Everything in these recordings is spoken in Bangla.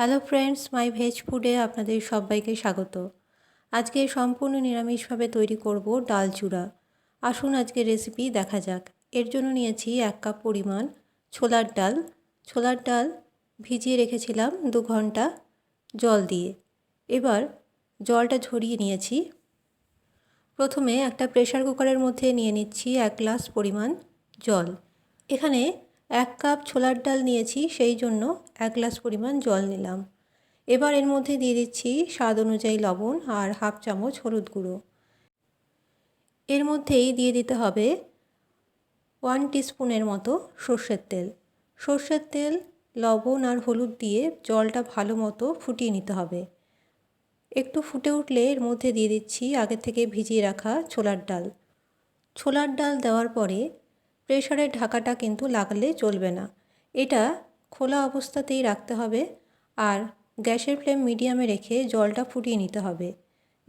হ্যালো ফ্রেন্ডস মাই ভেজ ফুডে আপনাদের সবাইকে স্বাগত। আজকে সম্পূর্ণ নিরামিষভাবে তৈরি করব ডাল চূড়া। আসুন আজকে রেসিপি দেখা যাক। এর জন্য নিয়েছি এক কাপ পরিমাণ ছোলার ডাল। ছোলার ডাল ভিজিয়ে রেখেছিলাম দু ঘণ্টা জল দিয়ে। এবার জলটা ঝরিয়ে নিয়েছি। প্রথমে একটা প্রেশার কুকারের মধ্যে নিয়ে নিচ্ছি এক গ্লাস পরিমাণ জল। এখানে এক কাপ ছোলার ডাল নিয়েছি, সেই জন্য এক গ্লাস পরিমাণ জল নিলাম। এবার এর মধ্যে দিয়ে দিচ্ছি স্বাদ অনুযায়ী লবণ আর হাফ চামচ হলুদ গুঁড়ো। এর মধ্যেই দিয়ে দিতে হবে ওয়ান টিস্পুনের মতো সর্ষের তেল। সর্ষের তেল, লবণ আর হলুদ দিয়ে জলটা ভালো মতো ফুটিয়ে নিতে হবে। একটু ফুটে উঠলে এর মধ্যে দিয়ে দিচ্ছি আগে থেকে ভিজিয়ে রাখা ছোলার ডাল। ছোলার ডাল দেওয়ার পরে প্রেশারের ঢাকাটা কিন্তু লাগলে চলবে না। এটা খোলা অবস্থাতেই রাখতে হবে আর গ্যাসের ফ্লেম মিডিয়ামে রেখে জলটা ফুটিয়ে নিতে হবে।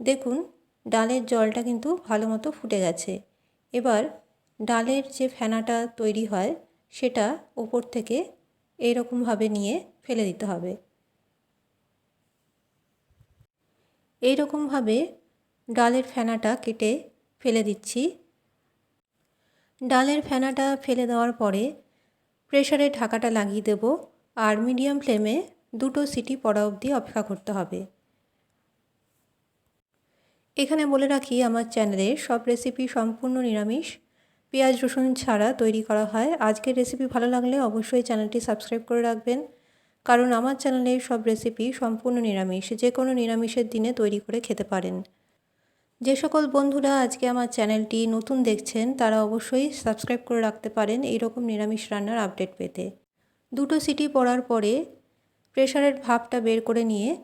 দেখুন, ডালের জলটা কিন্তু ভালো মতো ফুটে গেছে। এবার ডালের যে ফেনাটা তৈরি হয়, সেটা উপর থেকে এইরকমভাবে নিয়ে ফেলে দিতে হবে। এইরকমভাবে ডালের ফেনাটা কেটে ফেলে দিচ্ছি। ডালের ফেনাটা ফেলে দেওয়ার পরে প্রেশারে ঢাকাটা লাগিয়ে দেব আর মিডিয়াম ফ্লেমে দুটো সিটি পড়া অবধি অপেক্ষা করতে হবে। এখানে বলে রাখি, আমার চ্যানেলে সব রেসিপি সম্পূর্ণ নিরামিষ। পেঁয়াজ, রসুন ছাড়া তৈরি করা হয়। আজকের রেসিপি ভালো লাগলে অবশ্যই চ্যানেলটি সাবস্ক্রাইব করে রাখবেন। কারণ আমার চ্যানেলের সব রেসিপি সম্পূর্ণ নিরামিষ, যে কোনো নিরামিষের দিনে তৈরি করে খেতে পারেন। যে সকল বন্ধুরা আজকে আমার চ্যানেলটি নতুন দেখছেন, তারা অবশ্যই সাবস্ক্রাইব করে রাখতে পারেন এইরকম নিরামিষ রান্নার আপডেট পেতে। দুটো সিটি পড়ার পরে প্রেশারের ভাপটা বের করে নিয়ে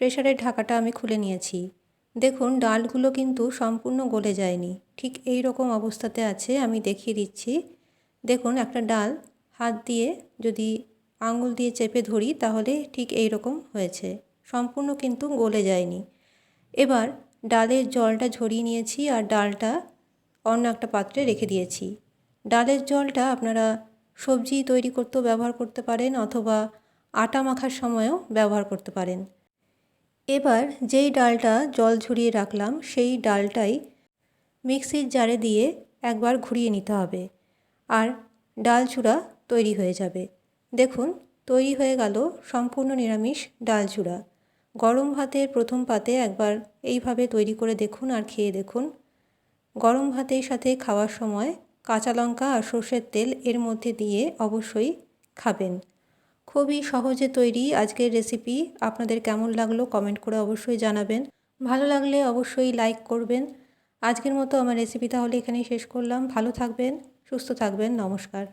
প্রেশারের ঢাকাটা আমি খুলে নিয়েছি। দেখুন, ডালগুলো কিন্তু সম্পূর্ণ গলে যায়নি। ঠিক এই রকম অবস্থাতে আছে, আমি দেখিয়ে দিচ্ছি। দেখুন, একটা ডাল হাত দিয়ে যদি আঙুল দিয়ে চেপে ধরি, তাহলে ঠিক এই রকম হয়েছে। সম্পূর্ণ কিন্তু গলে যায়নি। এবার ডালের জলটা ঝরিয়ে নিয়েছি আর ডালটা অন্য একটা পাত্রে রেখে দিয়েছি। ডালের জলটা আপনারা সবজি তৈরি করতেও ব্যবহার করতে পারেন অথবা আটা মাখার সময়ও ব্যবহার করতে পারেন। এবার যেই ডালটা জল ঝরিয়ে রাখলাম, সেই ডালটাই মিক্সির জারে দিয়ে একবার ঘুরিয়ে নিতে হবে আর ডাল চূড়া তৈরি হয়ে যাবে। দেখুন, তৈরি হয়ে গেল সম্পূর্ণ নিরামিষ ডাল চূড়া। গরম ভাতের প্রথম পাতে একবার এইভাবে তৈরি করে দেখুন আর খেয়ে দেখুন। গরম ভাতের সাথে খাওয়ার সময় কাঁচা লঙ্কা আর সর্ষের তেল এর মধ্যে দিয়ে অবশ্যই খাবেন। খুবই সহজে তৈরি আজকের রেসিপি আপনাদের কেমন লাগল কমেন্ট করে অবশ্যই জানাবেন। ভালো লাগলে অবশ্যই লাইক করবেন। আজকের মতো আমার রেসিপি তাহলে এখানেই শেষ করলাম। ভালো থাকবেন, সুস্থ থাকবেন। নমস্কার।